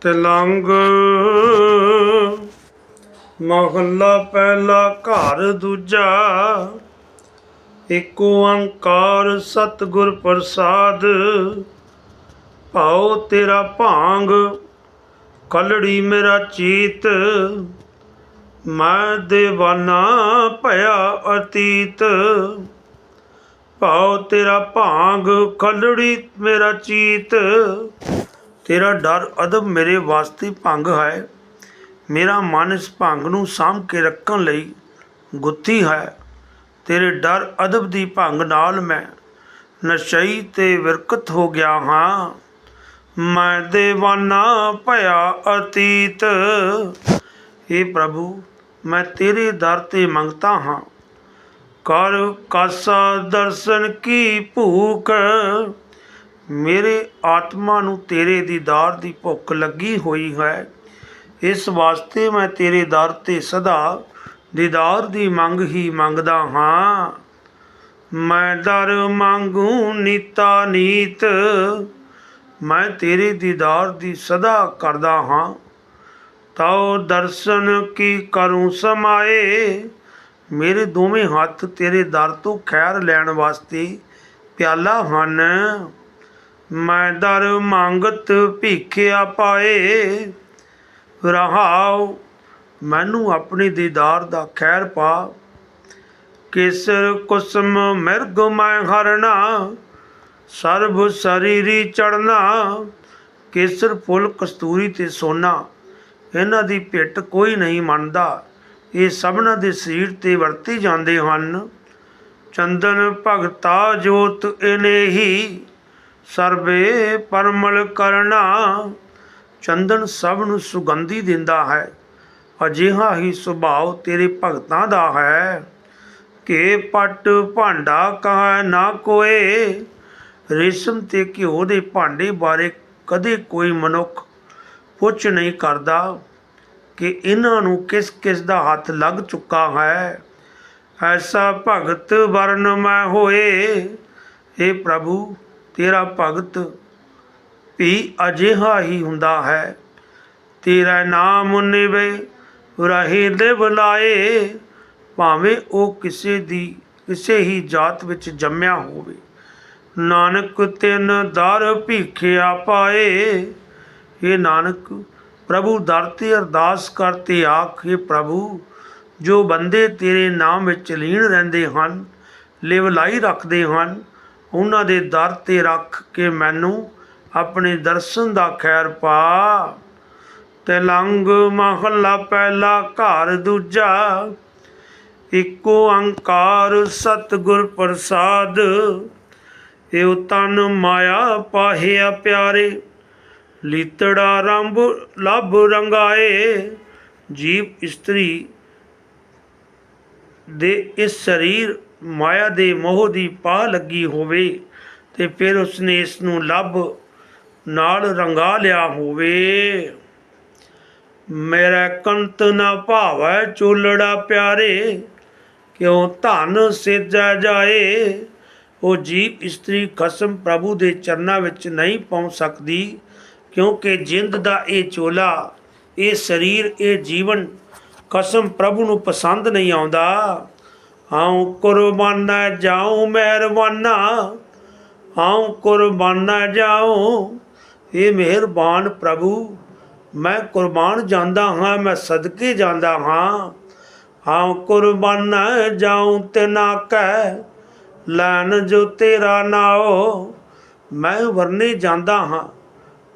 ਤਿਲੰਗ। ਮਹੱਲਾ ਪਹਿਲਾ ਘਰ ਦੂਜਾ। ਏਕ ਓੰਕਾਰ ਸਤਿਗੁਰ ਪ੍ਰਸਾਦ। ਭਾਉ ਤੇਰਾ ਭਾਂਗ, ਕਲੜੀ ਮੇਰਾ ਚੀਤ। ਮੈਂ ਦੇਵਾਨਾ ਭਇਆ ਅਤੀਤ। ਭਾਉ ਤੇਰਾ ਭਾਂਗ, ਕਲੜੀ ਮੇਰਾ ਚੀਤ। ਤੇਰਾ ਡਰ ਅਦਬ ਮੇਰੇ ਵਾਸਤੇ ਭੰਗ ਹੈ। ਮੇਰਾ ਮਨ ਇਸ ਭੰਗ ਨੂੰ ਸਾਂਭ ਕੇ ਰੱਖਣ ਲਈ ਗੁੱਥੀ ਹੈ। ਤੇਰੇ ਡਰ ਅਦਬ ਦੀ ਭੰਗ ਨਾਲ ਮੈਂ ਨਸ਼ਈ ਤੇ ਵਿਰਕਤ ਹੋ ਗਿਆ ਹਾਂ। ਮੈਂ ਦੇਵਾਨਾ ਭਇਆ ਅਤੀਤ। हे ਪ੍ਰਭੂ, ਮੈਂ ਤੇਰੇ ਦਰ ਤੇ ਮੰਗਤਾ ਹਾਂ। ਕਰ ਕਾਸਾ ਦਰਸ਼ਨ ਕੀ ਭੂਖ। ਮੇਰੇ ਆਤਮਾ ਨੂੰ ਤੇਰੇ ਦੀਦਾਰ ਦੀ ਭੁੱਖ ਲੱਗੀ ਹੋਈ ਹੈ। ਇਸ ਵਾਸਤੇ ਮੈਂ ਤੇਰੇ ਦਰ ਤੇ ਸਦਾ ਦੀਦਾਰ ਦੀ ਮੰਗ ਹੀ ਮੰਗਦਾ ਹਾਂ। ਮੈਂ ਦਰ ਮੰਗੂ ਨੀਤਾ ਨੀਤ, ਮੈਂ ਤੇਰੇ ਦੀਦਾਰ ਦੀ ਸਦਾ ਕਰਦਾ ਹਾਂ। ਤਾਉ ਦਰਸ਼ਨ ਕੀ ਕਰੂੰ ਸਮਾਏ, ਮੇਰੇ ਦੋਵੇਂ ਹੱਥ ਤੇਰੇ ਦਰ ਤੋਂ ਖੈਰ ਲੈਣ ਵਾਸਤੇ ਪਿਆਲਾ ਹਨ। ਮੈਂ ਦਰ ਮੰਗਤ ਭੀਖਿਆ ਪਾਏ। ਰਹਾਉ, ਮੈਨੂੰ ਆਪਣੀ ਦੀਦਾਰ ਦਾ ਖੈਰ ਪਾ। ਕੇਸਰ ਕੁਸਮ ਮਿਰਗ ਮੈਂ ਹਰਣਾ ਸਰਬ ਸਰੀਰੀ ਚੜਨਾ ਕੇਸਰ ਫੁੱਲ ਕਸਤੂਰੀ ਤੇ ਸੋਨਾ, ਇਹਨਾਂ ਦੀ ਭਿੱਟ ਕੋਈ ਨਹੀਂ ਮੰਨਦਾ। ਇਹ ਸਭਨਾਂ ਦੇ ਸਰੀਰ ਤੇ ਵਰਤੇ ਜਾਂਦੇ ਹਨ। ਚੰਦਨ ਭਗਤਾ ਜੋਤ ਇਨੇਹੀ। ਸਰਵੇ ਪਰਮਲ ਕਰਨਾ, ਚੰਦਨ ਸਭ ਨੂੰ ਸੁਗੰਧੀ ਦਿੰਦਾ ਹੈ। ਅਜਿਹਾ ਹੀ ਸੁਭਾਅ ਤੇਰੇ ਭਗਤਾਂ ਦਾ ਹੈ। ਕਿ ਪਟ ਭਾਂਡਾ ਕਹਾ ਨਾ ਕੋਏ, ਰੇਸ਼ਮ ਤੇ ਘਿਓ ਦੇ ਭਾਂਡੇ ਬਾਰੇ ਕਦੇ ਕੋਈ ਮਨੁੱਖ ਪੁੱਛ ਨਹੀਂ ਕਰਦਾ ਕਿ ਇਹਨਾਂ ਨੂੰ ਕਿਸ ਕਿਸ ਦਾ ਹੱਥ ਲੱਗ ਚੁੱਕਾ ਹੈ। ਐਸਾ ਭਗਤ ਵਰਨ ਮੈਂ ਹੋਏ हे ਪ੍ਰਭੂ ਤੇਰਾ ਭਗਤ ਵੀ ਅਜਿਹਾ ਹੀ ਹੁੰਦਾ ਹੈ। ਤੇਰਾ ਨਾਮ ਨਿਵੇ, ਰਹੇ ਦੇ ਬੁਲਾਏ ਭਾਵੇਂ ਉਹ ਕਿਸੇ ਦੀ, ਕਿਸੇ ਹੀ ਜਾਤ ਵਿੱਚ ਜੰਮਿਆ ਹੋਵੇ। ਨਾਨਕ ਤਿੰਨ ਦਰ ਭੀਖਿਆ ਪਾਏ। ਇਹ ਨਾਨਕ, ਪ੍ਰਭੂ ਦਰ ਤੇ ਅਰਦਾਸ ਕਰਤੇ ਆਖੇ ਪ੍ਰਭੂ, ਜੋ ਬੰਦੇ ਤੇਰੇ ਨਾਮ ਵਿੱਚ ਲੀਨ ਰਹਿੰਦੇ ਹਨ ਲਿਵਲਾਈ ਰੱਖਦੇ ਹਨ ਉਹਨਾਂ ਦੇ ਦਰ ਤੇ ਰੱਖ ਕੇ ਮੈਨੂੰ ਆਪਣੇ ਦਰਸ਼ਨ ਦਾ ਖੈਰ ਪਾ। ਤਿਲੰਗ ਮਹੱਲਾ ਪਹਿਲਾ ਘਰ ਦੂਜਾ ਏਕ ਓੰਕਾਰ ਸਤਿਗੁਰ ਪ੍ਰਸਾਦ। ਇਹ ਤਨ ਮਾਇਆ ਪਾਹਿਆ ਪਿਆਰੇ, ਲੀਤੜਾ ਰੰਭ ਲਭ ਰੰਗਾਏ। ਜੀਵ ਇਸਤਰੀ ਦੇ ਇਸ ਸਰੀਰ ਮਾਇਆ ਦੇ ਮੋਹ ਦੀ ਪਾ ਲੱਗੀ ਹੋਵੇ ਤੇ ਫਿਰ ਉਸਨੇ ਇਸ ਨੂੰ ਲੱਭ ਨਾਲ ਰੰਗਾ ਲਿਆ ਹੋਵੇ। ਮੇਰਾ ਕੰਤ ਨਾ ਭਾਵੈ ਚੂਲੜਾ ਪਿਆਰੇ, ਕਿਉ ਧਨ ਸੇਜਾ ਜਾਏ? ਉਹ ਜੀਵ ਇਸਤਰੀ ਖਸਮ ਪ੍ਰਭੂ ਦੇ ਚਰਨਾਂ ਵਿੱਚ ਨਹੀਂ ਪਹੁੰਚ ਸਕਦੀ, ਕਿਉਂਕਿ ਜਿੰਦ ਦਾ ਇਹ ਚੋਲਾ, ਇਹ ਸਰੀਰ, ਇਹ ਜੀਵਨ ਕਸਮ ਪ੍ਰਭੂ ਨੂੰ ਪਸੰਦ ਨਹੀਂ ਆਉਂਦਾ। ਆਉ ਕੁਰਬਾਨਾ ਜਾਉ ਮਿਹਰਬਾਨਾ, ਆਉ ਕੁਰਬਾਨਾ ਜਾਉ। ਇਹ ਮਿਹਰਬਾਨ ਪ੍ਰਭੂ, ਮੈਂ ਕੁਰਬਾਨ ਜਾਂਦਾ ਹਾਂ, ਮੈਂ ਸਦਕੇ ਜਾਂਦਾ ਹਾਂ। ਆਉ ਕੁਰਬਾਨਾ ਜਾਉ ਤੇ ਨਾ ਕਹਿ ਲੈਣ ਜੋ ਤੇਰਾ ਨਾਓ ਮੈਂ ਵਰਨੇ ਜਾਂਦਾ ਹਾਂ,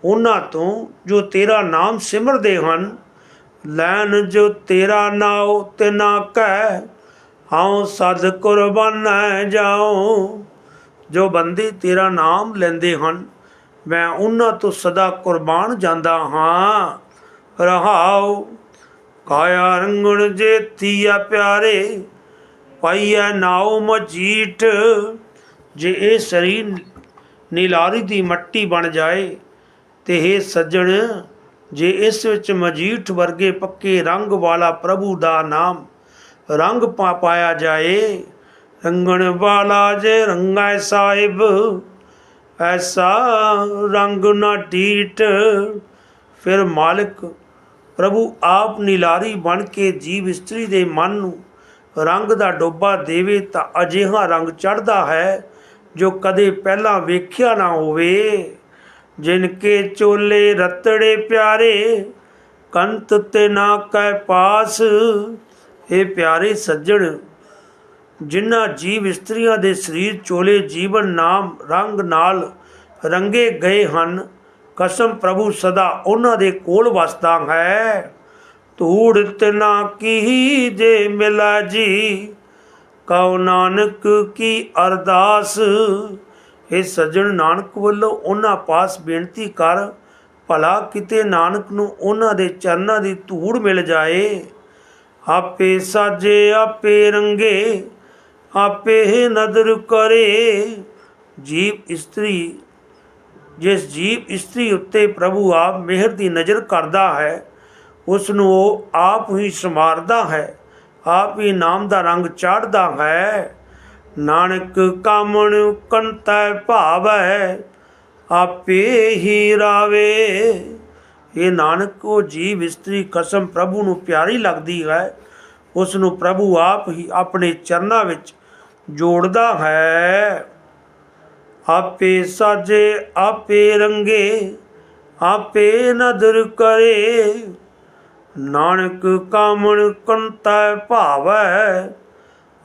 ਉਹਨਾਂ ਤੋਂ ਜੋ ਤੇਰਾ ਨਾਮ ਸਿਮਰਦੇ ਹਨ। ਲੈਣ ਜੋ ਤੇਰਾ ਨਾਉ ਤੇ ਨਾ ਕਹਿ ਹਉ ਸਦ ਕੁਰਬਾਨਾ ਜਾਉ ਜੋ ਬੰਦੇ ਤੇਰਾ ਨਾਮ ਲੈਂਦੇ ਹਨ, ਮੈਂ ਉਹਨਾਂ ਤੋਂ ਸਦਾ ਕੁਰਬਾਨ ਜਾਂਦਾ ਹਾਂ। ਰਹਾਉ ਕਾਇਆ ਰੰਗਣ ਜੇ ਤੀਆ ਪਿਆਰੇ, ਪਾਈਐ ਨਾਉ ਮਜੀਠ। ਜੇ ਇਹ ਸਰੀਰ ਨੀਲਾਰੀ ਦੀ ਮੱਟੀ ਬਣ ਜਾਏ, ਤੇ ਇਹ ਸੱਜਣ, ਜੇ ਇਸ ਵਿੱਚ ਮਜੀਠ ਵਰਗੇ ਪੱਕੇ ਰੰਗ ਵਾਲਾ ਪ੍ਰਭੂ ਦਾ ਨਾਮ ਰੰਗ ਪਾ ਪਾਇਆ ਜਾਏ, ਰੰਗਣ ਵਾਲਾ ਜੇ ਰੰਗਾਏ ਸਾਹਿਬ, ਐਸਾ ਰੰਗ ਨਾ ਢੀਟ ਫਿਰ ਮਾਲਕ ਪ੍ਰਭੂ ਆਪ ਨਿਲਾਰੀ ਬਣ ਕੇ ਜੀਵ ਇਸਤਰੀ ਦੇ ਮਨ ਨੂੰ ਰੰਗ ਦਾ ਡੋਬਾ ਦੇਵੇ ਤਾਂ ਅਜਿਹਾ ਰੰਗ ਚੜ੍ਹਦਾ ਹੈ, ਜੋ ਕਦੇ ਪਹਿਲਾਂ ਵੇਖਿਆ ਨਾ ਹੋਵੇ। ਜਿਨ ਕੇ ਚੋਲੇ ਰਤੜੇ ਪਿਆਰੇ, ਕੰਤ ਤੇ ਨਾ ਕੈ ਪਾਸ ਇਹ ਪਿਆਰੇ ਸੱਜਣ, ਜਿਨ੍ਹਾਂ ਜੀਵ ਇਸਤਰੀਆਂ ਦੇ ਸਰੀਰ ਚੋਲੇ ਜੀਵਨ ਨਾਮ ਰੰਗ ਨਾਲ ਰੰਗੇ ਗਏ ਹਨ, ਕਸਮ ਪ੍ਰਭੂ ਸਦਾ ਉਹਨਾਂ ਦੇ ਕੋਲ ਵਸਦਾ ਹੈ। ਧੂੜ ਤਿਨਾ ਕੀ ਜੇ ਮਿਲਾ ਜੀ, ਕਉ ਨਾਨਕ ਕੀ ਅਰਦਾਸ? ਇਹ ਸੱਜਣ, ਨਾਨਕ ਵੱਲੋਂ ਉਹਨਾਂ ਪਾਸ ਬੇਨਤੀ ਕਰ, ਭਲਾ ਕਿਤੇ ਨਾਨਕ ਨੂੰ ਉਹਨਾਂ ਦੇ ਚਰਨਾਂ ਦੀ ਧੂੜ ਮਿਲ ਜਾਏ। ਆਪੇ ਸਾਜੇ, ਆਪੇ ਰੰਗੇ, ਆਪੇ ਨਦਰ ਕਰੇ। ਜੀਵ ਇਸਤਰੀ, ਜਿਸ ਜੀਵ ਇਸਤਰੀ ਉੱਤੇ ਪ੍ਰਭੂ ਆਪ ਮਿਹਰ ਦੀ ਨਜ਼ਰ ਕਰਦਾ ਹੈ ਉਸ ਨੂੰ ਉਹ ਆਪ ਹੀ ਸਮਾਰਦਾ ਹੈ, ਆਪ ਹੀ ਨਾਮ ਦਾ ਰੰਗ ਚਾੜਦਾ ਹੈ। ਨਾਨਕ ਕਾਮਣ ਕੰਤੈ ਭਾਵੈ, ਆਪੇ ਹੀ ਰਾਵੇ। ਇਹ ਨਾਨਕ, ਉਹ ਜੀਵ ਇਸਤਰੀ ਕਸਮ ਪ੍ਰਭੂ ਨੂੰ ਪਿਆਰੀ ਲੱਗਦੀ ਹੈ। ਉਸ ਨੂੰ ਪ੍ਰਭੂ ਆਪ ਹੀ ਆਪਣੇ ਚਰਨਾਂ ਵਿੱਚ ਜੋੜਦਾ ਹੈ। ਆਪੇ ਸਾਜੇ, ਆਪੇ ਰੰਗੇ, ਆਪੇ ਨਦਰ ਕਰੇ। ਨਾਨਕ ਕਾਮਣ ਕੰਤੈ ਭਾਵੈ,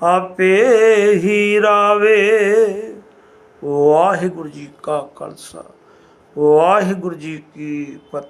ਆਪੇ ਹੀ ਰਾਵੇ। ਵਾਹਿਗੁਰੂ ਜੀ ਕਾ ਖਾਲਸਾ, ਵਾਹਿਗੁਰੂ ਜੀ ਕੀ ਫਤਿਹ।